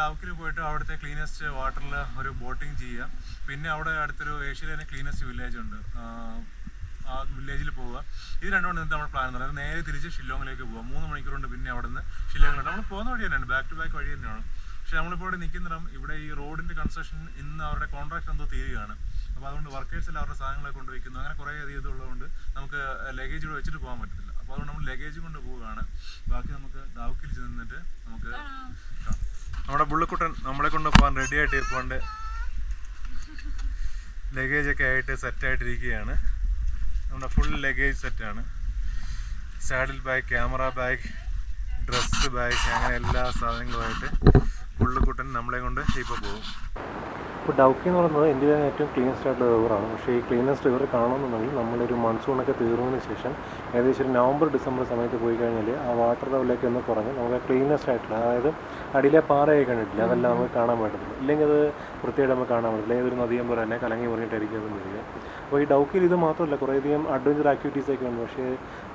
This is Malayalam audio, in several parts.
ഡാവുക്കിൽ പോയിട്ട് അവിടുത്തെ ക്ലീനസ്റ്റ് വാട്ടറിൽ ഒരു ബോട്ടിംഗ് ചെയ്യാം. പിന്നെ അവിടെ അടുത്തൊരു ഏഷ്യയിലെ തന്നെ ക്ലീനസ്റ്റ് വില്ലേജ് ഉണ്ട്. ആ, വില്ലേജിൽ പോവുക ഇത് രണ്ടുകൊണ്ട് നിന്ന് നമ്മൾ പ്ലാൻ പറയുന്നത്. നേരെ തിരിച്ച് ഷില്ലോങ്ങിലേക്ക് പോവാം. മൂന്ന് മണിക്കൂർ കൊണ്ട് പിന്നെ അവിടെ നിന്ന് ഷില്ലോങ്ങിലോട്ട്. നമ്മൾ പോകുന്ന വഴി തന്നെയാണ്. ബാക്ക് ടു ബാക്ക് വഴി തന്നെയാണ്. പക്ഷെ നമ്മളിപ്പോൾ ഇവിടെ നിൽക്കുന്നിടം ഇവിടെ ഈ റോഡിന്റെ കൺസ്ട്രക്ഷൻ ഇന്ന് അവരുടെ കോൺട്രാക്ട് എന്തോ തീരുകയാണ്. അപ്പോൾ അതുകൊണ്ട് വർക്കേഴ്സ് എല്ലാം അവരുടെ സാധനങ്ങളെ കൊണ്ട് വയ്ക്കുന്നു അങ്ങനെ കുറേ അധികം ഇതുള്ളതുകൊണ്ട് നമുക്ക് ലഗേജ് ഇവിടെ വെച്ചിട്ട് പോകാൻ പറ്റത്തില്ല. അപ്പോൾ അതുകൊണ്ട് നമ്മൾ ലഗേജ് കൊണ്ട് പോവുകയാണ്. ബാക്കി നമുക്ക് ദാവക്കിൽ ചെന്നിട്ട് നമുക്ക് കാണാം. നമ്മുടെ ബുള്ളിക്കുട്ടൻ നമ്മളെ കൊണ്ട് പോകാൻ റെഡി ആയിട്ട് ഇരിപ്പുണ്ട്. ലഗേജ് ഒക്കെ ആയിട്ട് സെറ്റ് ആയിട്ടിരിക്കുകയാണ് നമ്മുടെ ഫുൾ ലഗേജ് സെറ്റാണ് saddle bag camera bag dress bag അങ്ങനെ എല്ലാ സാധനങ്ങളുമായിട്ട് പുള്ളിക്കുട്ടൻ നമ്മളെ കൊണ്ട് ഇപ്പോൾ പോകും. ഇപ്പോൾ ഡൗക്കി എന്ന് പറയുന്നത് ഇന്ത്യയിലെ ഏറ്റവും ക്ലീനസ്റ്റ് ആയിട്ടുള്ള റിവറാണ് പക്ഷേ ഈ ക്ലീനസ്റ്റ് റിവർ കാണണമെന്നുണ്ടെങ്കിൽ നമ്മളൊരു മൺസൂണൊക്കെ തീർന്നതിന് ശേഷം ഏകദേശം ഒരു നവംബർ ഡിസംബർ സമയത്ത് പോയി കഴിഞ്ഞാൽ ആ വാട്ടർ ലെവലൊക്കെ ഒന്ന് കുറഞ്ഞ് നമുക്ക് ക്ലീനസ്റ്റ് ആയിട്ടുള്ള അതായത് അടിയിലെ പാറയൊക്കെ കണ്ടിട്ടില്ല? അതെല്ലാം നമുക്ക് കാണാൻ പറ്റത്തില്ല ഇല്ലെങ്കിൽ അത് വൃത്തിയായിട്ട് നമുക്ക് കാണാൻ പറ്റില്ല ഏതൊരു നദിയും പോലെ തന്നെ കലങ്ങി പറഞ്ഞിട്ടായിരിക്കും അത് വരിക. അപ്പോൾ ഈ ഡൗക്കിയിൽ ഇത് മാത്രമല്ല കുറേയധികം അഡ്വഞ്ചർ ആക്ടിവിറ്റീസൊക്കെ ഉണ്ട്. പക്ഷേ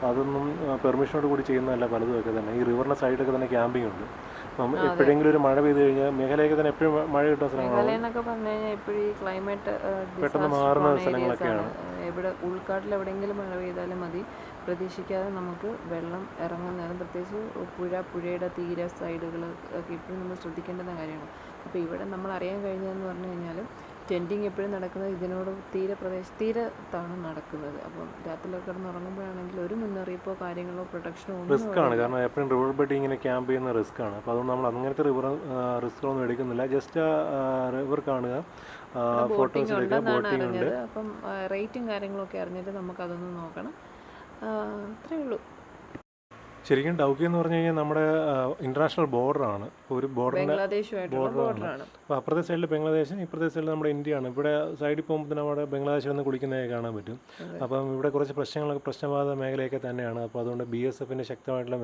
അതൊന്നും പെർമിഷനോട് കൂടി ചെയ്യുന്നതല്ല പലതും ഒക്കെ തന്നെ. ഈ റിവറിന്റെ സൈഡൊക്കെ തന്നെ ക്യാമ്പിംഗ് ഉണ്ട്. എപ്പോഴെങ്കിലും ഒരു മഴ പെയ്തു കഴിഞ്ഞാൽ മേഖലയൊക്കെ തന്നെ എപ്പോഴും മഴ കിട്ടുന്ന സ്ഥലങ്ങളാണ്. ഇപ്പോഴും ഈ ക്ലൈമറ്റ് പെട്ടെന്ന് മാറുന്ന സ്ഥലങ്ങളൊക്കെയാണ്. ഇവിടെ ഉൾക്കാട്ടിൽ എവിടെയെങ്കിലും മഴ പെയ്താലും മതി. പ്രതീക്ഷിക്കാതെ നമുക്ക് വെള്ളം ഇറങ്ങുന്നതും പ്രത്യേകിച്ച് പുഴ പുഴയുടെ തീര സൈഡുകൾ ഒക്കെ ഇപ്പോഴും നമ്മൾ ശ്രദ്ധിക്കേണ്ടുന്ന കാര്യമാണ്. അപ്പോൾ ഇവിടെ നമ്മൾ അറിയാൻ കഴിഞ്ഞതെന്ന് പറഞ്ഞു കഴിഞ്ഞാൽ ടെന്റിങ് എപ്പോഴും നടക്കുന്നത് ഇതിനോട് തീരപ്രദേശ തീരത്താണ് നടക്കുന്നത്. അപ്പം രാത്രിയിലൊക്കെ കിടന്ന് ഉറങ്ങുമ്പോഴാണെങ്കിൽ ഒരു മുന്നറിയിപ്പോ കാര്യങ്ങളോ പ്രൊട്ടക്ഷനോ റിസ്ക് ആണ് കാരണം എപ്പോഴും റിവർ ബെഡ് ഇങ്ങനെ ക്യാമ്പ് ചെയ്യുന്ന റിസ്ക് ആണ് അപ്പോൾ അതുകൊണ്ട് നമ്മൾ അങ്ങനത്തെ റിവർ റിസ്ക്കുകളൊന്നും എടുക്കുന്നില്ല. ജസ്റ്റ് റിവർ കാണുക. ഫോട്ടോസ് എടുക്കുക. ബോട്ടിംഗ് ഉണ്ട്. അപ്പം റേറ്റും കാര്യങ്ങളൊക്കെ അറിഞ്ഞിട്ട് നമുക്കതൊന്ന് നോക്കണം. അത്രേ ഉള്ളൂ. ശരിക്കും ഡൗക്കി എന്ന് പറഞ്ഞു കഴിഞ്ഞാൽ നമ്മുടെ ഇന്റർനാഷണൽ ബോർഡറാണ് ആണ്. ഒരു ബോർഡർ ബംഗ്ലാദേശുമായിട്ടുള്ള ബോർഡറാണ് അപ്പോൾ അപ്പുറത്തെ സൈഡിൽ ബംഗ്ലാദേശും ഇപ്പുറത്തെ സൈഡിൽ നമ്മുടെ ഇന്ത്യയാണ്. ഇവിടെ സൈഡിൽ പോകുമ്പോൾ തന്നെ അവിടെ ബംഗ്ലാദേശിൽ നിന്ന് കുളിക്കുന്നതായി കാണാൻ പറ്റും. അപ്പം ഇവിടെ കുറച്ച് പ്രശ്നങ്ങളൊക്കെ പ്രശ്നബാധ മേഖലയൊക്കെ തന്നെയാണ്. അപ്പോൾ അതുകൊണ്ട് ബി എസ് എഫിന്റെ ശക്തമായിട്ടുള്ള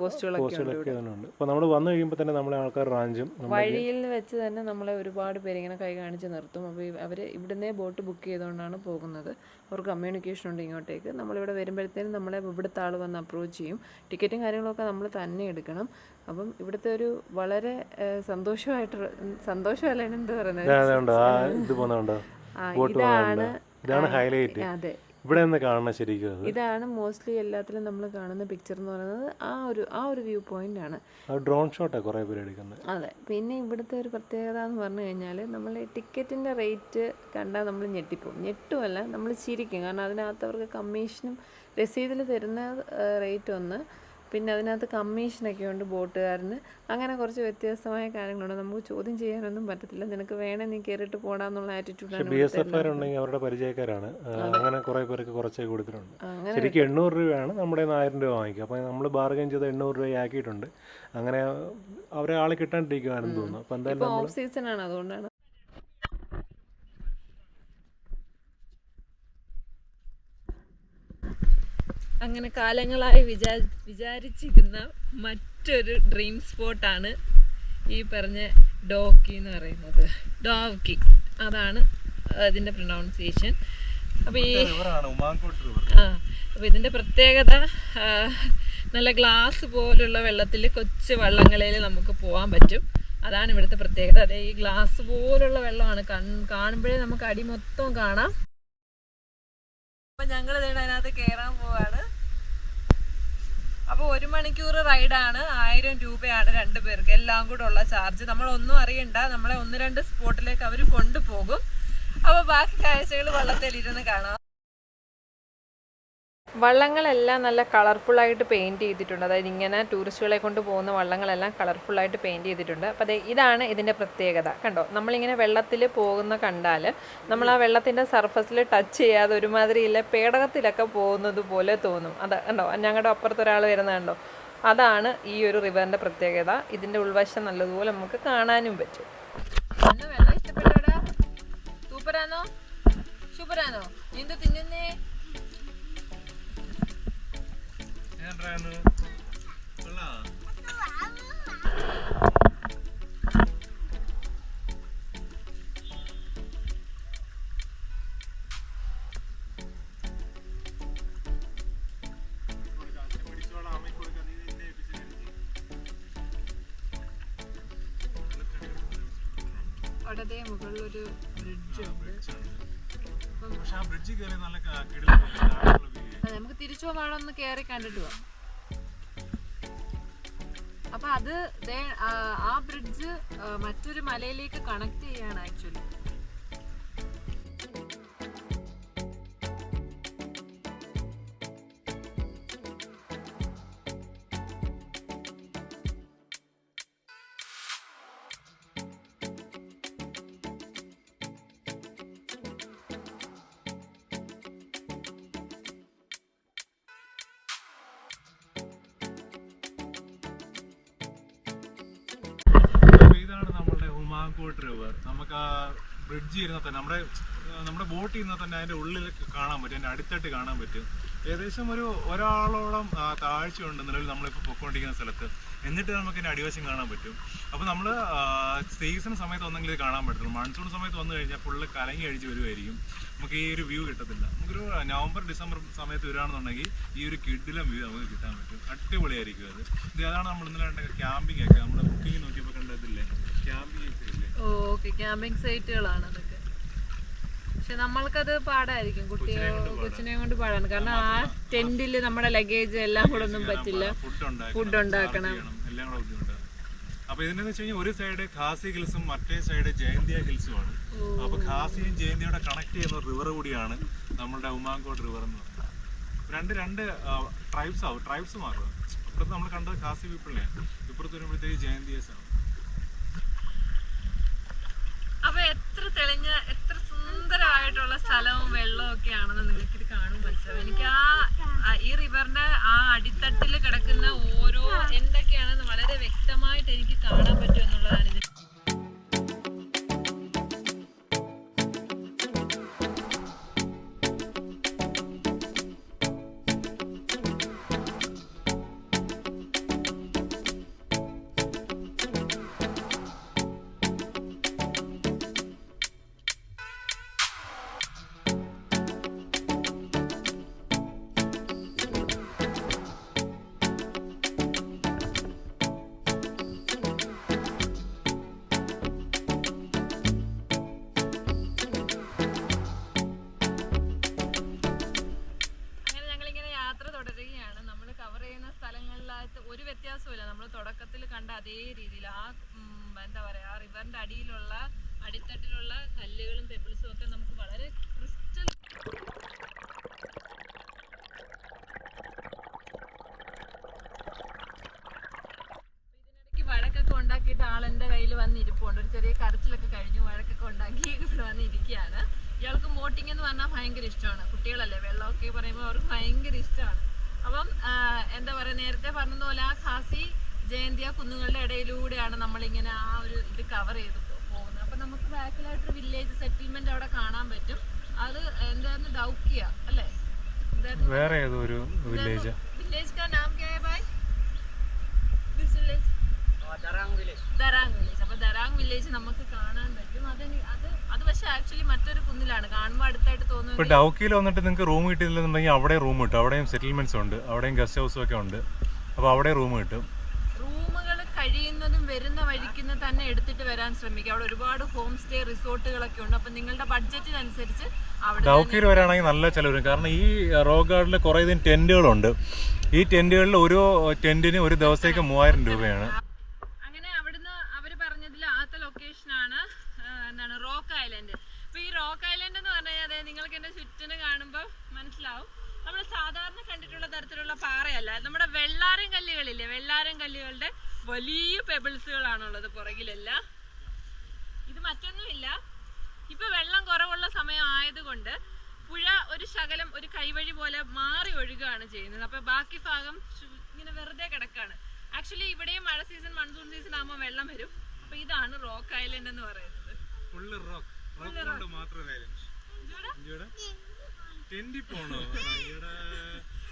പോസ്റ്റുകളൊക്കെ ഉണ്ട് അപ്പോൾ നമ്മൾ വന്നു കഴിയുമ്പോൾ തന്നെ നമ്മളെ ആൾക്കാർ റാഞ്ചും വഴിയിൽ വെച്ച് തന്നെ നമ്മളെ ഒരുപാട് പേര് ഇങ്ങനെ കൈ കാണിച്ച് നിർത്തും. അപ്പോൾ അവർ ഇവിടുന്നേ ബോട്ട് ബുക്ക് ചെയ്തുകൊണ്ടാണ് പോകുന്നത്. അവർ കമ്മ്യൂണിക്കേഷൻ ഉണ്ട് ഇങ്ങോട്ടേക്ക്. നമ്മളിവിടെ വരുമ്പോഴത്തേനും നമ്മളെ ഇവിടുത്തെ ആൾ വന്ന് അപ്രോച്ച് ചെയ്യും. ടിക്കറ്റും കാര്യങ്ങളൊക്കെ നമ്മൾ തന്നെ എടുക്കണം. അപ്പം ഇവിടുത്തെ ഒരു വളരെ സന്തോഷമായിട്ട് സന്തോഷമല്ല? എന്താ പറയുന്നത്? ഇതാണ് ഹൈലൈറ്റ് അതെ. ഇവിടെ നിന്ന് കാണുന്ന ശരിക്കും ഇതാണ് മോസ്റ്റ്ലി എല്ലാത്തിലും നമ്മൾ കാണുന്ന പിക്ചർ എന്ന് പറയുന്നത് ആ ഒരു ആ ഒരു വ്യൂ പോയിന്റ് ആണ്. ഡ്രോൺ ഷോട്ടാണ് കുറേ പേര് എടുക്കുന്നത്. അതെ. പിന്നെ ഇവിടുത്തെ ഒരു പ്രത്യേകത എന്ന് പറഞ്ഞു കഴിഞ്ഞാൽ നമ്മൾ ടിക്കറ്റിന്റെ റേറ്റ് കണ്ടാൽ നമ്മൾ ഞെട്ടിപ്പോവും. ഞെട്ടുമല്ല നമ്മൾ ചിരിക്കും. കാരണം അതിനകത്ത് അവർക്ക് കമ്മീഷനും രസീതിൽ തരുന്ന റേറ്റ് ഒന്ന് പിന്നെ അതിനകത്ത് കമ്മീഷനൊക്കെ ഉണ്ട് ബോട്ടുകാരന്. അങ്ങനെ കുറച്ച് വ്യത്യസ്തമായ കാര്യങ്ങളുണ്ട്. നമുക്ക് ചോദ്യം ചെയ്യാനൊന്നും പറ്റത്തില്ല. നിനക്ക് വേണേ നീ കയറിയിട്ട് പോടാന്നുള്ള ആറ്റിറ്റ്യൂഡാണ് ബി എസ് എഫ് ഉണ്ടെങ്കിൽ അവരുടെ പരിചയക്കാരാണ്. അങ്ങനെ കുറേ പേർക്ക് കുറച്ചേ കൊടുത്തിട്ടുണ്ട്. ശരിക്കും എണ്ണൂറ് രൂപയാണ് നമ്മുടെ ആയിരം രൂപ വാങ്ങിക്കുക. അപ്പോൾ നമ്മൾ ബാർഗൈൻ ചെയ്ത് എണ്ണൂറ് രൂപയാക്കിയിട്ടുണ്ട് അങ്ങനെ അവരെ ആളെ കിട്ടാണ്ടിരിക്കുവാണെന്ന് തോന്നുന്നു. അപ്പോൾ എന്തായാലും ഓഫ് സീസൺ ആണ്. അതുകൊണ്ടാണ് അങ്ങനെ കാലങ്ങളായി വിചാ വിചാരിച്ചിരുന്ന മറ്റൊരു ഡ്രീം സ്പോട്ടാണ് ഈ പറഞ്ഞ ഡോക്കി എന്ന് പറയുന്നത്. ഡോക്കി അതാണ് അതിന്റെ പ്രൊണൗൺസിയേഷൻ അപ്പോൾ ഈ റിവറാണ് ഉമാങ്കോട്ട് റിവർ ആ അപ്പോൾ ഇതിന്റെ പ്രത്യേകത നല്ല ഗ്ലാസ് പോലുള്ള വെള്ളത്തിൽ കൊച്ചു വള്ളങ്ങളിൽ നമുക്ക് പോകാൻ പറ്റും. അതാണ് ഇവിടുത്തെ പ്രത്യേകത. അതെ ഈ ഗ്ലാസ് പോലുള്ള വെള്ളമാണ് കൺ കാണുമ്പോഴേ നമുക്ക് അടി മൊത്തം കാണാം. അപ്പൊ ഞങ്ങൾ ഇതിനകത്ത് കയറാൻ പോവാണ്. അപ്പൊ ഒരു മണിക്കൂർ റൈഡാണ് ആയിരം രൂപയാണ് രണ്ടു പേർക്ക് എല്ലാം കൂടെ ഉള്ള ചാർജ്. നമ്മൾ ഒന്നും അറിയണ്ട. നമ്മളെ ഒന്ന് രണ്ട് സ്പോട്ടിലേക്ക് അവർ കൊണ്ടുപോകും. അപ്പോൾ ബാക്കി കാഴ്ചകൾ വള്ളത്തിൽ ഇരുന്ന് കാണാം. വള്ളങ്ങളെല്ലാം നല്ല കളർഫുൾ ആയിട്ട് പെയിന്റ് ചെയ്തിട്ടുണ്ട്. അതായത് ഇങ്ങനെ ടൂറിസ്റ്റുകളെ കൊണ്ട് പോകുന്ന വള്ളങ്ങളെല്ലാം കളർഫുൾ ആയിട്ട് പെയിന്റ് ചെയ്തിട്ടുണ്ട്. അപ്പോൾ അതെ ഇതാണ് ഇതിന്റെ പ്രത്യേകത. കണ്ടോ? നമ്മളിങ്ങനെ വെള്ളത്തിൽ പോകുന്ന കണ്ടാൽ നമ്മൾ ആ വെള്ളത്തിന്റെ സർഫസിൽ ടച്ച് ചെയ്യാതെ ഒരുമാതിരി ഇല്ല പേടകത്തിലൊക്കെ പോകുന്നത് പോലെ തോന്നും. അത് കണ്ടോ? ഞങ്ങളുടെ അപ്പുറത്ത് ഒരാൾ വരുന്നത് കണ്ടോ? അതാണ് ഈ ഒരു റിവറിന്റെ പ്രത്യേകത. ഇതിന്റെ ഉൾവശം നല്ലതുപോലെ നമുക്ക് കാണാനും പറ്റും. വെള്ളം സൂപ്പറാണോ സൂപ്പറാണോ എന്ത് തിന്നുന്നേ? കൊള്ളാം അവിടെ തിരിച്ചു പോകാൻ ഒന്ന് കയറി കണ്ടിട്ട് പോവാം അപ്പൊ അത് ആ ബ്രിഡ്ജ് മറ്റൊരു മലയിലേക്ക് കണക്ട് ചെയ്യാണ് ആക്ച്വലി ഉമാങ്കോട്ട് റിവർ നമുക്ക് ആ ബ്രിഡ്ജ് ഇരുന്നാൽ തന്നെ നമ്മുടെ നമ്മുടെ ബോട്ട് ഇരുന്നാൽ തന്നെ അതിന്റെ ഉള്ളിൽ കാണാൻ പറ്റും അതിന്റെ അടിത്തട്ട് കാണാൻ പറ്റും. ഏകദേശം ഒരു ഒരാളോളം താഴ്ച താഴ്ചയുണ്ട് നിലവിൽ നമ്മളിപ്പോൾ പൊക്കോണ്ടിരിക്കുന്ന സ്ഥലത്ത്. എന്നിട്ട് നമുക്ക് ഇതിന്റെ അടിവശം കാണാൻ പറ്റും. അപ്പോൾ നമ്മൾ സീസൺ സമയത്ത് ഒന്നെങ്കിലും ഇത് കാണാൻ പറ്റത്തുള്ളൂ. മൺസൂൺ സമയത്ത് വന്നു കഴിഞ്ഞാൽ ഫുള്ള് കലങ്ങി അഴിച്ച് വരുമായിരിക്കും നമുക്ക് ഈ ഒരു വ്യൂ കിട്ടത്തില്ല. നമുക്കൊരു നവംബർ ഡിസംബർ സമയത്ത് വരികയാണെന്നുണ്ടെങ്കിൽ ഈ ഒരു കിഡിലും വ്യൂ നമുക്ക് കിട്ടാൻ പറ്റും. അടിപൊളിയായിരിക്കും അത്. ഇത് അതാണ് നമ്മൾ ഇന്നലെ ക്യാമ്പിംഗ് ഒക്കെ. നമ്മുടെ ബുക്കിംഗ് നോക്കിയപ്പോൾ കണ്ടതില്ലേ? ക്യാമ്പിംഗ് ഓക്കെ ക്യാമ്പിംഗ് സൈറ്റുകളാണ് അതൊക്കെ. പക്ഷെ നമ്മൾക്കത് പാടായിരിക്കും. കുട്ടിയെ കൊച്ചിനെ കൊണ്ട് പാടാണ് കാരണം ആ ടെന്റിൽ നമ്മുടെ ലഗേജ് എല്ലാം കൂടെ ഒന്നും പറ്റില്ല. ഫുഡ് ഉണ്ടാക്കണം. എല്ലാം കൂടെ അപ്പൊ ഇതിനെന്ന് വെച്ച് കഴിഞ്ഞാൽ ഒരു സൈഡ് ഖാസി ഹിൽസും മറ്റേ സൈഡ് ജയന്തിയ ഹിൽസും ആണ് അപ്പൊ ഖാസിയും ജയന്തിയോടെ കണക്ട് ചെയ്യുന്ന റിവർ കൂടിയാണ് നമ്മുടെ ഉമാങ്കോട് റിവർ എന്ന് പറയുന്നത്. രണ്ട് രണ്ട് ട്രൈബ്സ് ആവും ട്രൈബ്സ് മാറും. ഇപ്പുറത്ത് നമ്മൾ കണ്ടത് ഖാസി പീപ്പിളിനെയാണ് ഇപ്പുറത്ത് വരുമ്പോഴത്തേക്ക് ജയന്തിയസ് ആണ്. അപ്പൊ എത്ര തെളിഞ്ഞ എത്ര സുന്ദരമായിട്ടുള്ള സ്ഥലവും വെള്ളവും അതേ രീതിയിൽ ആ എന്താ പറയുക ആ റിവറിന്റെ അടിയിലുള്ള അടിത്തട്ടിലുള്ള കല്ലുകളും പെബിൾസും ഒക്കെ നമുക്ക് വളരെ ക്രിസ്റ്റൽ ഇതിനിടയ്ക്ക് വഴക്കൊക്കെ ഉണ്ടാക്കിയിട്ട് ആളെന്റെ കയ്യിൽ വന്ന് ഇരിപ്പുണ്ട് ഒരു ചെറിയ കരച്ചിലൊക്കെ കഴിഞ്ഞു വഴക്കൊക്കെ ഉണ്ടാക്കി ഇവിടെ വന്ന് ഇരിക്കുകയാണ് ഇയാൾക്ക് ബോട്ടിംഗ് എന്ന് പറഞ്ഞാൽ ഭയങ്കര ഇഷ്ടമാണ് കുട്ടികളല്ലേ വെള്ളമൊക്കെ പറയുമ്പോൾ അവർക്ക് ഭയങ്കര ഇഷ്ടമാണ് അപ്പം ആ, എന്താ പറയുക നേരത്തെ പറഞ്ഞതുപോലെ ആ ഖാസി ജയന്തിയ കുന്നുകളുടെ ഇടയിലൂടെയാണ് നമ്മളിങ്ങനെ ആ ഒരു ഇത് കവർ ചെയ്ത് പോകുന്നത്. അപ്പം നമുക്ക് ബാക്കിലായിട്ടൊരു വില്ലേജ് സെറ്റിൽമെന്റ് അവിടെ കാണാൻ പറ്റും. അത് എന്തായിരുന്നു ഡൗക്കിയ അല്ലേ? വേറെ ഏതോ ഒരു വില്ലേജ് വില്ലേജ് കാ നാം ക്യാ ഹൈ bhai this village Darrang village village അപ്പോൾ ദറാങ് വില്ലേജ് നമുക്ക് കാണാൻ പറ്റും. അത് അത് അത് പക്ഷേ ആക്ച്വലി മറ്റൊരു കുന്നിലാണ്. കാണുമ്പോൾ അടുത്തായിട്ട് തോന്നുന്നത് ഇപ്പോൾ ഡൗക്കിയിൽ വന്നിട്ട് നിങ്ങൾക്ക് റൂം കിട്ടിയില്ലെന്നുണ്ടെങ്കിൽ അവിടെ റൂം കിട്ടും. അവിടെയും സെറ്റിൽമെന്റ്സ് ഉണ്ട്. അവിടെയും ഗസ്റ്റ് ഹൗസും ഒക്കെ ഉണ്ട്. അപ്പോൾ അവിടെ റൂം കിട്ടും. കഴിയുന്നതും വരുന്ന വഴിക്കുന്ന തന്നെ എടുത്തിട്ട് വരാൻ ശ്രമിക്കുക അവിടെ ഒരുപാട് ഹോം സ്റ്റേ റിസോർട്ടുകളൊക്കെ ഉണ്ട്. അപ്പൊ നിങ്ങളുടെ ബഡ്ജറ്റിനനുസരിച്ച് ഡൗക്കിയിൽ വരാണെങ്കിൽ നല്ല ചിലവ് വരും. കാരണം ഈ റോക്ക് ഗാർഡിൽ കുറേ ഇതിന് ടെന്റുകളുണ്ട് ഈ ടെന്റുകളിൽ ഓരോ ടെന്റിന് ഒരു ദിവസത്തേക്ക് മൂവായിരം രൂപയാണ്. അങ്ങനെ അവിടുന്ന് അവർ പറഞ്ഞതിൽ ആദ്യത്തെ ലൊക്കേഷൻ ആണ് എന്താണ് റോക്ക് ഐലൻഡ്. അപ്പൊ ഈ റോക്ക് ഐലൻഡ് എന്ന് പറഞ്ഞാൽ കഴിഞ്ഞാൽ നിങ്ങൾക്ക് എന്റെ ചുറ്റിന് കാണുമ്പോൾ മനസ്സിലാവും. നമ്മൾ സാധാരണ കണ്ടിട്ടുള്ള തരത്തിലുള്ള പാറയല്ല. നമ്മുടെ വെള്ളാരം കല്ലുകളില്ലേ വെള്ളാരം കല്ലുകളുടെ വലിയ പെബിൾസുകളാണുള്ളത് പുറകിലെല്ലാം. ഇത് മറ്റൊന്നുമില്ല. ഇപ്പൊ വെള്ളം കുറവുള്ള സമയം ആയതുകൊണ്ട് പുഴ ഒരു ശകലം ഒരു കൈവഴി പോലെ മാറി ഒഴുകുകയാണ് ചെയ്യുന്നത്. അപ്പൊ ബാക്കി ഭാഗം ഇങ്ങനെ വെറുതെ കിടക്കാണ്. ആക്ച്വലി ഇവിടെയും മഴ സീസൺ മൺസൂൺ സീസൺ ആകുമ്പോൾ വെള്ളം വരും. അപ്പൊ ഇതാണ് റോക്ക് ഐലൻഡ് എന്ന് പറയുന്നത്.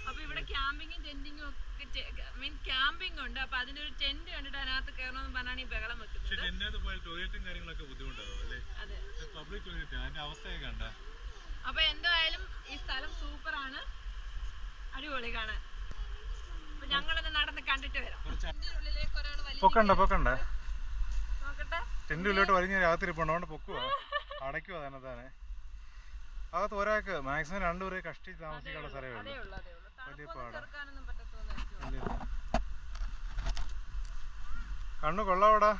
അപ്പൊ ഇവിടെ ക്യാമ്പിങ്ങും ടെന്റിങ്ങും ഒക്കെ മീൻ ക്യാമ്പിംഗ് ഉണ്ട്. അപ്പൊ അതിന്റെ ഒരു ടെന്റ് കണ്ടിട്ട് അതിനകത്ത് കയറണമെന്ന് പറഞ്ഞാണ് ഈ ബഹളം വെക്കുന്നത്. പക്ഷെ എന്റെ പോയാൽ ടോയ്ലറ്റും കാര്യങ്ങളൊക്കെ ബുദ്ധിമുട്ടാവും അല്ലേ? അതെ. പബ്ലിക് ടോയ്ലറ്റ് അതിന്റെ അവസ്ഥയൊക്കെ കണ്ട? അപ്പൊ എന്തായാലും ഈ സ്ഥലം സൂപ്പർ ആണ് അടിപൊളി കാണാൻ. അപ്പൊ ഞങ്ങളൊന്ന് നടന്ന് കണ്ടിട്ട് വരാം. പൊക്കണ്ട പൊക്കണ്ട. നോക്കട്ടെ. ടെന്റ് ഉള്ളിലോട്ട് വലിഞ്ഞ രാത്രി അടയ്ക്കുക തന്നെ തന്നെ അകത്ത് ഒരാൾക്ക് മാക്സിമം രണ്ടുപേരെ കഷ്ടിച്ച് താമസിക്കാനുള്ള സ്ഥലമേ ഉള്ളൂ. ഉള്ളൂ അതേ ഉള്ളൂ. വലിയ തണുപ്പൊന്നും കണ്ണു കൊള്ളാവടാ.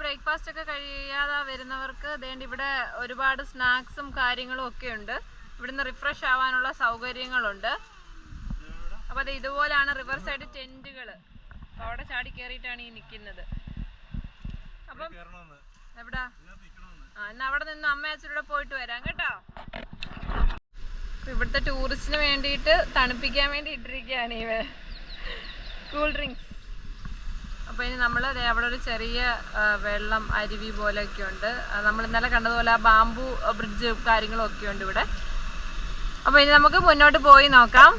ബ്രേക്ക്ഫാസ്റ്റ് ഒക്കെ വരുന്നവർക്ക് വേണ്ടി ഇവിടെ ഒരുപാട് സ്നാക്സും കാര്യങ്ങളും ഒക്കെ ഉണ്ട്. ഇവിടുന്ന് റിഫ്രഷ് ആവാനുള്ള സൗകര്യങ്ങളുണ്ട്. അപ്പൊ അത് ഇതുപോലാണ് റിവർ സൈഡ് ടെന്റുകൾ അവിടെ ചാടി കയറിയിട്ടാണ് ഈ നിൽക്കുന്നത് അപ്പം കയറണമെന്ന് എവിടാ? ആ എന്നാ അവിടെ നിന്ന് അമ്മ അച്ഛനൂടെ പോയിട്ട് വരാം കേട്ടോ. ഇവിടുത്തെ ടൂറിസ്റ്റിന് വേണ്ടിയിട്ട് തണുപ്പിക്കാൻ വേണ്ടി ഇട്ടിരിക്കുകയാണ് ഇവ കൂൾ ഡ്രിങ്ക്സ് അപ്പോൾ ഇനി നമ്മൾ അവിടെ ഒരു ചെറിയ വെള്ളം അരുവി പോലെയൊക്കെ ഉണ്ട്. നമ്മൾ ഇന്നലെ കണ്ടതുപോലെ ആ ബാമ്പു ബ്രിഡ്ജ് കാര്യങ്ങളൊക്കെ ഉണ്ട് ഇവിടെ. അപ്പോൾ ഇനി നമുക്ക് മുന്നോട്ട് പോയി നോക്കാം.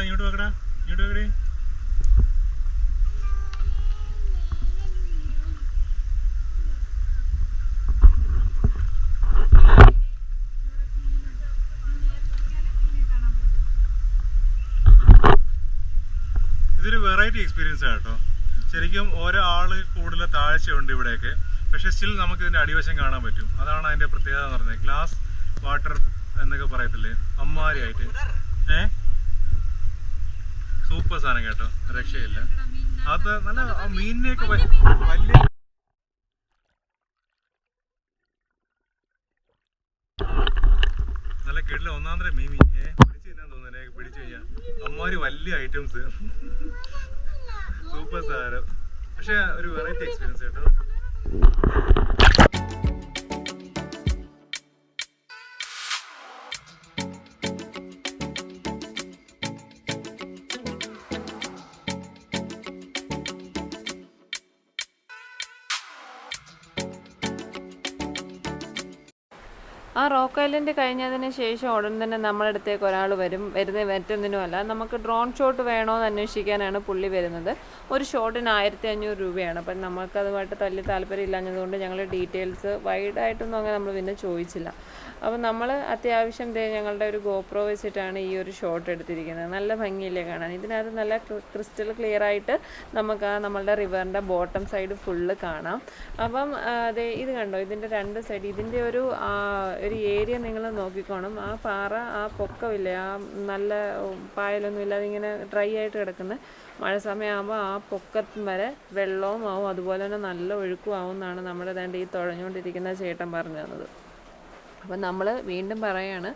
ഇങ്ങോട്ട് വെക്കടാ ഇങ്ങോട്ട് വെക്കടേ ഇതൊരു വെറൈറ്റി എക്സ്പീരിയൻസ് ആണ് കേട്ടോ. ശരിക്കും ആൾ കൂടുതൽ താഴ്ചയുണ്ട് ഇവിടെയൊക്കെ. പക്ഷെ സ്റ്റിൽ നമുക്ക് ഇതിന്റെ അടിവശം കാണാൻ പറ്റും. അതാണ് അതിന്റെ പ്രത്യേകത എന്ന് പറഞ്ഞത്. ഗ്ലാസ് വാട്ടർ എന്നൊക്കെ പറയത്തില്ലേ? അമ്മാരിയായിട്ട്. സൂപ്പർ സാധനം കേട്ടോ. രക്ഷയില്ല. അത് നല്ല മീനിനെയൊക്കെ വലിയ നല്ല കിടില ഒന്നാന്തര മീൻ ഏ പിടിച്ചു തിന്നാൻ എനിക്ക് പിടിച്ചു കഴിഞ്ഞാൽ അമ്മാര് വലിയ ഐറ്റംസ് സൂപ്പർ സാധനം. പക്ഷെ ഒരു വെറൈറ്റി എക്സ്പീരിയൻസ് കേട്ടോ. ഐലൻഡ് കഴിഞ്ഞതിന് ശേഷം ഉടൻ തന്നെ നമ്മളടുത്തേക്ക് ഒരാൾ വരും. വരുന്ന മറ്റൊന്നിനുമല്ല നമുക്ക് ഡ്രോൺ ഷോട്ട് വേണോ എന്ന് അന്വേഷിക്കാനാണ് പുള്ളി വരുന്നത്. ഒരു ഷോട്ടിന് ആയിരത്തി അഞ്ഞൂറ് രൂപയാണ്. അപ്പം നമുക്കതുമായിട്ട് തല്ലി താല്പര്യം ഇല്ലാഞ്ഞതുകൊണ്ട് ഞങ്ങൾ ഡീറ്റെയിൽസ് വൈഡായിട്ടൊന്നും അങ്ങനെ നമ്മൾ പിന്നെ ചോദിച്ചില്ല. അപ്പം നമ്മൾ അത്യാവശ്യം ഞങ്ങളുടെ ഒരു ഗോപ്രോ വെച്ചിട്ടാണ് ഈ ഒരു ഷോട്ട് എടുത്തിരിക്കുന്നത്. നല്ല ഭംഗിയില്ലേ കാണാൻ. ഇതിനകത്ത് നല്ല ക്രിസ്റ്റൽ ക്ലിയർ ആയിട്ട് നമുക്ക് ആ നമ്മളുടെ റിവറിന്റെ ബോട്ടം സൈഡ് ഫുള്ള് കാണാം. അപ്പം അതെ ഇത് കണ്ടോ? ഇതിന്റെ രണ്ട് സൈഡ് ഇതിന്റെ ഒരു ഒരു ഒരു ഏരിയ നിങ്ങൾ നോക്കിക്കോണം. ആ പാറ ആ പൊക്കമില്ല ആ നല്ല പായലൊന്നും ഇല്ലാതെ ഇങ്ങനെ ഡ്രൈ ആയിട്ട് കിടക്കുന്ന. മഴ സമയമാകുമ്പോൾ ആ പൊക്കത്തും വരെ വെള്ളവും ആവും. അതുപോലെ തന്നെ നല്ല ഒഴുക്കും ആവും എന്നാണ് നമ്മുടെ ദാണ്ട് ഈ തുഴഞ്ഞുകൊണ്ടിരിക്കുന്ന ചേട്ടൻ പറഞ്ഞു തന്നത്. അപ്പം നമ്മൾ വീണ്ടും പറയാണ്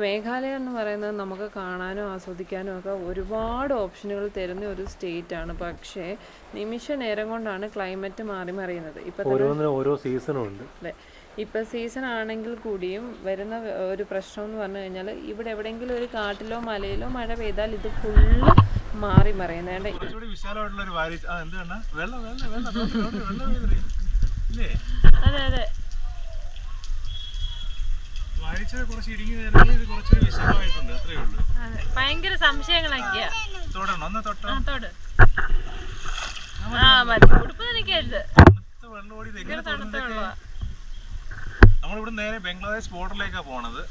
മേഘാലയ എന്ന് പറയുന്നത് നമുക്ക് കാണാനും ആസ്വദിക്കാനും ഒക്കെ ഒരുപാട് ഓപ്ഷനുകൾ തരുന്ന ഒരു സ്റ്റേറ്റ് ആണ്. പക്ഷേ നിമിഷ നേരം കൊണ്ടാണ് ക്ലൈമറ്റ് മാറി മറിയുന്നത്. ഇപ്പം ഓരോ സീസണും ഉണ്ട്. അതെ. ഇപ്പം സീസൺ ആണെങ്കിൽ കൂടിയും വരുന്ന ഒരു പ്രശ്നം എന്ന് പറഞ്ഞു കഴിഞ്ഞാൽ ഇവിടെ എവിടെയെങ്കിലും ഒരു കാട്ടിലോ മലയിലോ മഴ പെയ്താൽ ഇത് ഫുള്ള് മാറി മറിയുന്നേണ്ട അതെ അതെ. ഭയങ്കര സംശയങ്ങളൊക്കെയാ. ആ മതി. ഉടുപ്പ് നനയ്ക്കരുത്. തണുത്ത ഓടി ഇത് എങ്ങനെ തണുത്ത തൊടുന്നതൊക്കെ? വെള്ളമാ നമ്മളിവിടെ നേരെ ബംഗ്ലാദേശ് ബോർഡറിലേക്കാണ് പോണത്.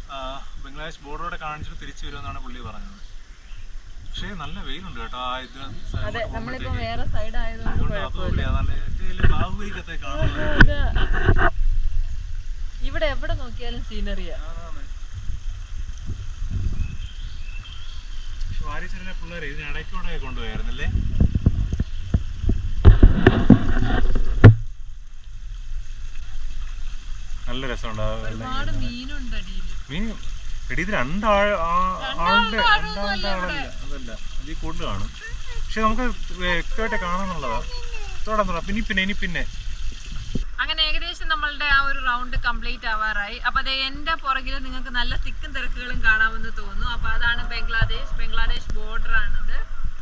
ബംഗ്ലാദേശ് ബോർഡറോടെ കാണിച്ചിട്ട് തിരിച്ചു വരുമെന്നാണ് പുള്ളി പറഞ്ഞത്. പക്ഷേ നല്ല വെയിലുണ്ട് കേട്ടോ. ആ ഇത് ഇവിടെ എവിടെ നോക്കിയാലും സീനറിയാ പിള്ളേരെ ഇതിന് ഇടയ്ക്കൂടെ കൊണ്ടുപോയായിരുന്നല്ലേ? നല്ല രസമുണ്ട്. മീൻ എടി ഇത് രണ്ടാൾ ആളുടെ രണ്ടാളുടെ ആളല്ല അതല്ല അതിൽ കൂടുതൽ കാണും. പക്ഷെ നമുക്ക് വ്യക്തമായിട്ട് കാണാന്നുള്ളതാ തുടങ്ങാം പിന്നെ പിന്നെ ഇനി പിന്നെ. അങ്ങനെ ഏകദേശം നമ്മളുടെ ആ ഒരു റൗണ്ട് കംപ്ലീറ്റ് ആവാറായി. അപ്പൊ അതെ എന്റെ പുറകിൽ നിങ്ങൾക്ക് നല്ല തിക്കും തിരക്കുകളും കാണാമെന്ന് തോന്നുന്നു. അപ്പൊ അതാണ് ബംഗ്ലാദേശ്. ബംഗ്ലാദേശ് ബോർഡർ ആണത്.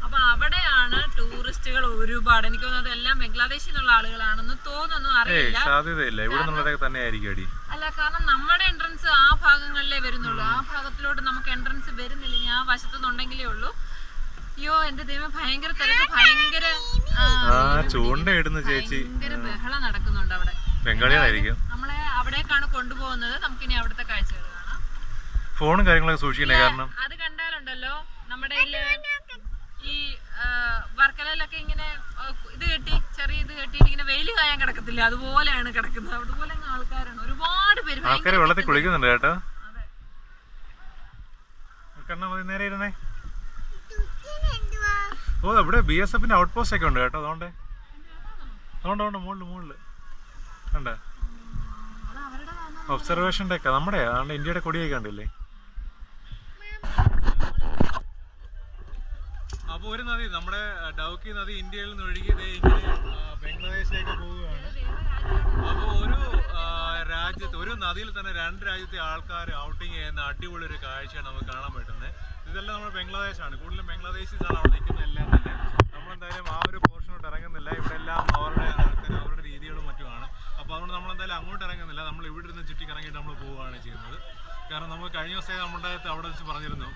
അപ്പൊ അവിടെയാണ് ടൂറിസ്റ്റുകൾ ഒരുപാട്. എനിക്ക് തോന്നുന്നത് എല്ലാം ബംഗ്ലാദേശിൽ നിന്നുള്ള ആളുകളാണെന്ന് തോന്നുന്നു. അറിയില്ല. സാധ്യതയില്ല. ഇവിടെ തന്നെ ആയിരിക്കും അല്ല കാരണം നമ്മുടെ എൻട്രൻസ് ആ ഭാഗങ്ങളിലേ വരുന്നുള്ളൂ. ആ ഭാഗത്തിലോട്ട് നമുക്ക് എൻട്രൻസ് വരുന്നില്ല. ഇനി ആ വശത്തുനിന്നുണ്ടെങ്കിലേ ഉള്ളൂ. അയ്യോ എന്റെ ദൈവം ഭയങ്കര തിരക്ക് ഭയങ്കര ആ, ആ ചൂണ്ട ഇടുന്ന ചേച്ചി. ഭയങ്കര ബഹളം നടക്കുന്നുണ്ട് അവിടെ. ബംഗാളികളായിരിക്കും. നമ്മളെ അവിടേക്കാണ് കൊണ്ടുപോകുന്നത്. നമുക്കിനി അവിടുത്തെ കാഴ്ചകൾ കാണാം. ഫോണും കാര്യങ്ങളൊക്കെ സൂക്ഷിക്കണേ കാരണം. അത് കണ്ടാലുണ്ടല്ലോ. നമ്മുടെ വർക്കലയിലൊക്കെ ഇങ്ങനെ ഇത് കെട്ടി ചെറിയ ഇത് കെട്ടിയിട്ട് ഇങ്ങനെ വെയിൽ കായാൻ കിടക്കത്തില്ല? അതുപോലെയാണ് കിടക്കുന്നത്. അതുപോലെ ആൾക്കാരാണ്. ഒരുപാട് പേര് ആൾക്കാർ വെള്ളത്തിൽ കുളിക്കുന്നുണ്ട് കേട്ടോ. നേരെ ഇരുന്നേ. ഓ ഇവിടെ ബി എസ് എഫിന്റെ ഔട്ട് പോസ്റ്റ് ഒക്കെ ഉണ്ട് കേട്ടോ അതുകൊണ്ട്. അതുകൊണ്ട് അതുകൊണ്ട് മുകളിൽ മുകളിൽ കണ്ട? ഒബ്സർവേഷന്റെ ഒക്കെ നമ്മുടെ അതുകൊണ്ട് ഇന്ത്യയുടെ കൊടിയൊക്കെ കണ്ടില്ലേ? ഒരു നദി നമ്മുടെ ഡൗക്കി നദി ഇന്ത്യയിൽ നിന്ന് ഒഴുകി ഇങ്ങനെ ബംഗ്ലാദേശിലേക്ക് പോവുകയാണ് അപ്പോൾ ഒരു രാജ്യത്ത് ഒരു നദിയിൽ തന്നെ രണ്ട് രാജ്യത്തെ ആൾക്കാർ ഔട്ടിങ് ചെയ്യുന്ന അടിപൊളി ഒരു കാഴ്ചയാണ് നമുക്ക് കാണാൻ പറ്റുന്നത്. ഇതെല്ലാം നമ്മുടെ ബംഗ്ലാദേശാണ്. കൂടുതലും ബംഗ്ലാദേശീസാണ് അവിടെ നിൽക്കുന്ന എല്ലാം തന്നെ. നമ്മളെന്തായാലും ആ ഒരു പോർഷനോട്ട് ഇറങ്ങുന്നില്ല. ഇവിടെ എല്ലാം അവരുടെ ആൾക്കാർ അവരുടെ രീതികളും മറ്റുമാണ്. അപ്പോൾ അതുകൊണ്ട് നമ്മൾ എന്തായാലും അങ്ങോട്ട് ഇറങ്ങുന്നില്ല. നമ്മൾ ഇവിടെ ഇരുന്ന് ചുറ്റി കറങ്ങിയിട്ട് നമ്മൾ പോവുകയാണ് ചെയ്യുന്നത്. കാരണം നമ്മൾ കഴിഞ്ഞ ദിവസം നമ്മുടെ അവിടെ വെച്ച് പറഞ്ഞിരുന്നു.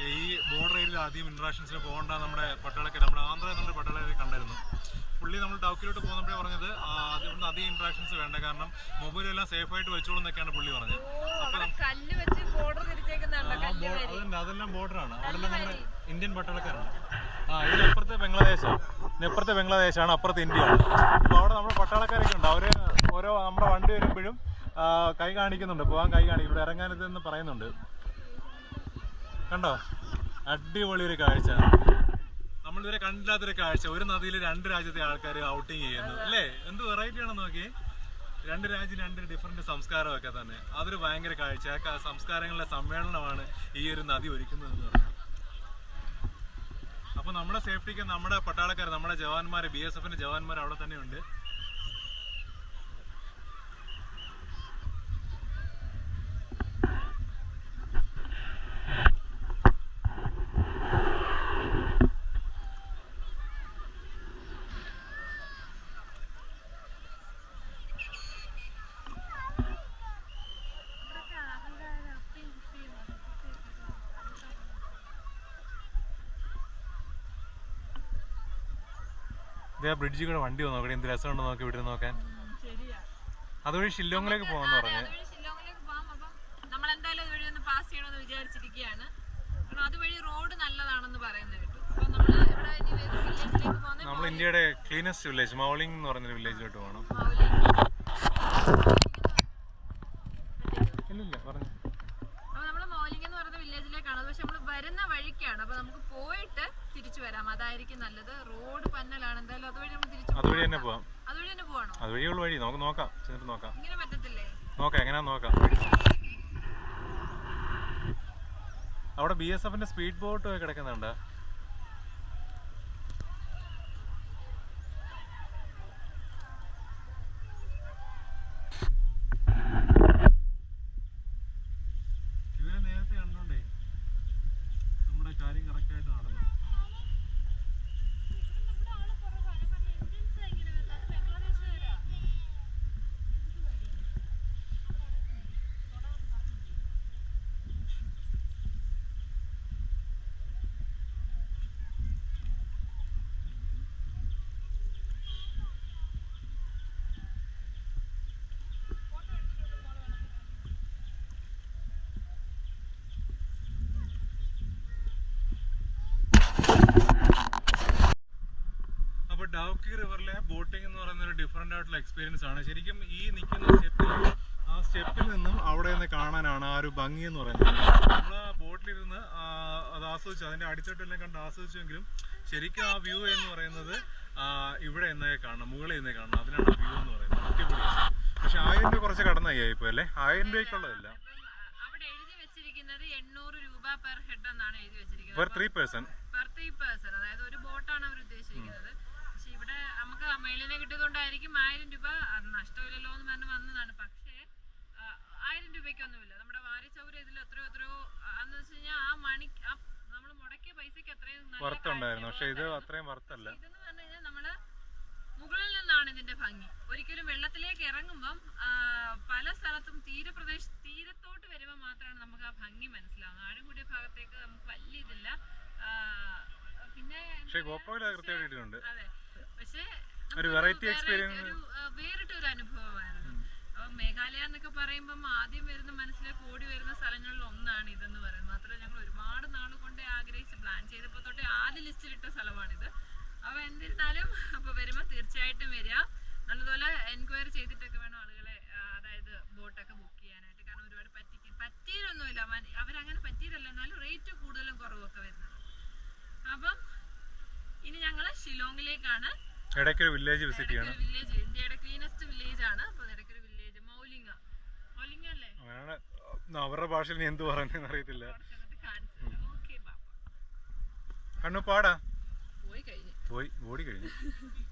ഈ ബോർഡർ ഏരിയയിൽ ആദ്യം ഇൻട്രാക്ഷൻസിൽ പോകേണ്ട നമ്മുടെ പട്ടാളക്കാർ നമ്മുടെ ആന്ധ്ര നമ്മുടെ പട്ടാളക്കാരെ കണ്ടായിരുന്നു. പുള്ളി നമ്മൾ ഡൗക്കിലോട്ട് പോകുന്നപ്പോഴേ പറഞ്ഞത് അതുകൊണ്ട് അധികം ഇൻട്രാക്ഷൻസ് വേണ്ട. കാരണം മൊബൈൽ എല്ലാം സേഫ് ആയിട്ട് വെച്ചോളൂ എന്നൊക്കെയാണ് പുള്ളി പറഞ്ഞത്. ബോ- അതെല്ലാം ബോർഡറാണ് അതെല്ലാം നമ്മുടെ ഇന്ത്യൻ പട്ടാളക്കാരാണ്. ആ ഇതിനപ്പുറത്തെ ബംഗ്ലാദേശാണ് ഇപ്പുറത്തെ ബംഗ്ലാദേശാണ് അപ്പുറത്തെ ഇന്ത്യയാണ് അപ്പോൾ അവിടെ നമ്മുടെ പട്ടാളക്കാരൊക്കെ ഉണ്ട്. അവർ ഓരോ നമ്മുടെ വണ്ടി വരുമ്പോഴും കൈ കാണിക്കുന്നുണ്ട്. പോകാൻ കൈ കാണിക്കും ഇവിടെ എന്ന് പറയുന്നുണ്ട്. കണ്ടോ? അടിപൊളി ഒരു കാഴ്ച. നമ്മൾ നമ്മളിതുവരെ കണ്ടില്ലാത്തൊരു കാഴ്ച. ഒരു നദിയിൽ രണ്ട് രാജ്യത്തെ ആൾക്കാർ ഔട്ടിങ് ചെയ്യുന്നു. അല്ലേ? എന്ത് വെറൈറ്റി ആണെന്ന് നോക്കി. രണ്ട് രാജ്യം രണ്ട് ഡിഫറെന്റ് സംസ്കാരമൊക്കെ തന്നെ. അതൊരു ഭയങ്കര കാഴ്ച. സംസ്കാരങ്ങളുടെ സമ്മേളനമാണ് ഈ ഒരു നദി ഒരുക്കുന്നത് എന്ന് പറയുന്നത് അപ്പൊ നമ്മുടെ സേഫ്റ്റിക്ക് നമ്മുടെ പട്ടാളക്കാർ നമ്മുടെ ജവാന്മാർ ബി എസ് എഫിന്റെ ജവാന്മാർ അവിടെ തന്നെ ഇതേ ബ്രിഡ്ജിൽ കൂടെ വണ്ടി വന്നു നോക്കട്ടെ എന്ത് രസമുണ്ടോ നോക്കി ഇവിടെ നോക്കാൻ. അതുവഴി ഷില്ലോങ്ങിലേക്ക് പോകാന്ന് പറഞ്ഞു. നമ്മൾ ഇന്ത്യയുടെ ക്ലീനസ്റ്റ് വില്ലേജ് മൗളിംഗ് എന്ന് പറഞ്ഞൊരു വില്ലേജിലോട്ട് പോകണം ഇല്ലില്ല പറഞ്ഞു അപ്പൊ നമ്മൾ മൗലിംഗ് എന്ന് പറയുന്ന വില്ലേജിലേക്കാണ് പക്ഷെ നമ്മൾ വരുന്ന വഴിക്കാണ് അപ്പൊ നമുക്ക് പോയിട്ട് തിരിച്ചു വരാം അതായിരിക്കും നല്ലത് റോഡ് പന്നലാണ് എന്തായാലും അതുവഴി നമ്മൾ തിരിച്ചു അതുവഴി തന്നെ പോവാം അതുവഴി തന്നെ പോവാണോ അതുവഴിയുള്ള വഴി നമുക്ക് നോക്കാം. ചെന്നിട്ട് നോക്കാം. നോക്കാം എങ്ങനെയാ നോക്കാം. അവിടെ ബി എസ് എഫിന്റെ സ്പീഡ് ബോട്ട് കിടക്കുന്നുണ്ട് ഇവരെ നേരത്തെ കണ്ടോണ്ടേ നമ്മുടെ കാര്യം കറക്റ്റായിട്ട് നടന്നു അപ്പോൾ ഡൗക്കി റിവറിലെ ബോട്ടിംഗ് എന്ന് പറയുന്ന ഒരു ഡിഫറെന്റ് ആയിട്ടുള്ള എക്സ്പീരിയൻസ് ആണ്. ശരിക്കും ഈ നിൽക്കുന്ന സ്റ്റെപ്പിൽ ആ സ്റ്റെപ്പിൽ നിന്നും അവിടെ നിന്ന് കാണാനാണ് ആ ഒരു ഭംഗി എന്ന് പറയുന്നത്. നമ്മൾ ആ ബോട്ടിലിരുന്ന് അത് ആസ്വദിച്ചു. അതിന്റെ അടിച്ചോട്ടെല്ലാം കണ്ട് ആസ്വദിച്ചെങ്കിലും ശരിക്കും ആ വ്യൂ എന്ന് പറയുന്നത് ഇവിടെ എന്നേ കാണണം മുകളിൽ നിന്നേ കാണണം. അതിനാണ് ആ വ്യൂ എന്ന് പറയുന്നത്. അടിപൊളിയാണ്. പക്ഷെ ആയിരം രൂപ കുറച്ച് കടന്നായി ഇപ്പോൾ അല്ലേ? ആയിരം രൂപയ്ക്കുള്ളതല്ല. പെർ ഹെഡ് എന്നാണ് എഴുതി വെച്ചിരിക്കുന്നത്. Per three person per three person അതായത് ഒരു ബോട്ടാണ് അവർ ഇവിടെ നമുക്ക് മേളിനെ കിട്ടിയതുകൊണ്ടായിരിക്കും ആയിരം രൂപ നഷ്ടമില്ലല്ലോ എന്ന് പറഞ്ഞ് വന്നതാണ്. പക്ഷേ ആയിരം രൂപയ്ക്കൊന്നുമില്ല. നമ്മുടെ വാരിച്ചൗര ഇതിൽ എത്രയോ എത്രയോ അന്ന് വെച്ച് കഴിഞ്ഞാൽ ആ മണി നമ്മൾ മുടക്കിയ പൈസക്ക് അത്രയും വർത്തുണ്ടായിരുന്നു. പക്ഷെ ഇത്. അത്രയും വർത്തല്ല. ഇതെന്ന് പറഞ്ഞു കഴിഞ്ഞാൽ നമ്മൾ മുകളിൽ നിന്നാണ് ഇതിന്റെ ഭംഗി. ഒരിക്കലും വെള്ളത്തിലേക്ക് ഇറങ്ങുമ്പം പല സ്ഥലത്തും തീരപ്രദേശ തീരത്തോട്ട് വരുമ്പോൾ മാത്രമാണ് നമുക്ക് ആ ഭംഗി മനസ്സിലാവുന്നത്. ആഴം കൂടിയ ഭാഗത്തേക്ക് നമുക്ക് വലിയ ഇതില്ല. പിന്നെ പക്ഷേ ഗോപ്രോയിൽ അത് കൃത്യമായിട്ട് അതെ. പക്ഷേ ഒരു വെറൈറ്റി എക്സ്പീരിയൻസ് വേറിട്ടൊരു അനുഭവമായിരുന്നു. അപ്പൊ മേഘാലയ എന്നൊക്കെ പറയുമ്പം ആദ്യം വരുന്ന മനസ്സിലേക്ക് ഓടി വരുന്ന സ്ഥലങ്ങളിൽ ഒന്നാണ് ഇതെന്ന് പറയുന്നത്. മാത്രമല്ല ഞങ്ങൾ ഒരുപാട് നാൾ കൊണ്ട് ആഗ്രഹിച്ച് പ്ലാൻ ചെയ്തപ്പോൾ തൊട്ടേ ആദ്യ ലിസ്റ്റിലിട്ട സ്ഥലമാണിത്. അപ്പൊ എന്നിരുന്നാലും അപ്പൊ വരുമ്പോൾ തീർച്ചയായിട്ടും വരിക. നല്ലതുപോലെ എൻക്വയറി ചെയ്തിട്ടൊക്കെ വേണം ആളുകളെ അതായത് ബോട്ടൊക്കെ ബുക്ക് ചെയ്യാനായിട്ട്. കാരണം ഒരുപാട് പറ്റിക്ക് പറ്റിയതൊന്നുമില്ല മന- അവരങ്ങനെ പറ്റിയിട്ടല്ല. എന്നാലും റേറ്റ് കൂടുതലും കുറവൊക്കെ വരുന്നത്. അപ്പം ഇനി ഞങ്ങൾ ഷിലോങ്ങിലേക്കാണ് ഇടയ്ക്കൊരു വില്ലേജ് വിസിറ്റ് ചെയ്യണം. വില്ലേജ് ഇന്ത്യയുടെ ക്ലീനസ്റ്റ് വില്ലേജ് ആണ്. അപ്പോൾ ഇടയ്ക്കൊരു വില്ലേജ് മൗലിംഗ. മൗലിംഗ അല്ലേ? അങ്ങനെയാണ്. അവരുടെ ഭാഷയിൽ നീ എന്ത് പറയുന്നതെന്ന് അറിയത്തില്ല. കുറച്ച് എന്നിട്ട് കാണിച്ചു ഓക്കെ ബാപ്പ. കണ്ണു പാടാ പോയി കഴിഞ്ഞു. പോയി ഓടി കഴിഞ്ഞു.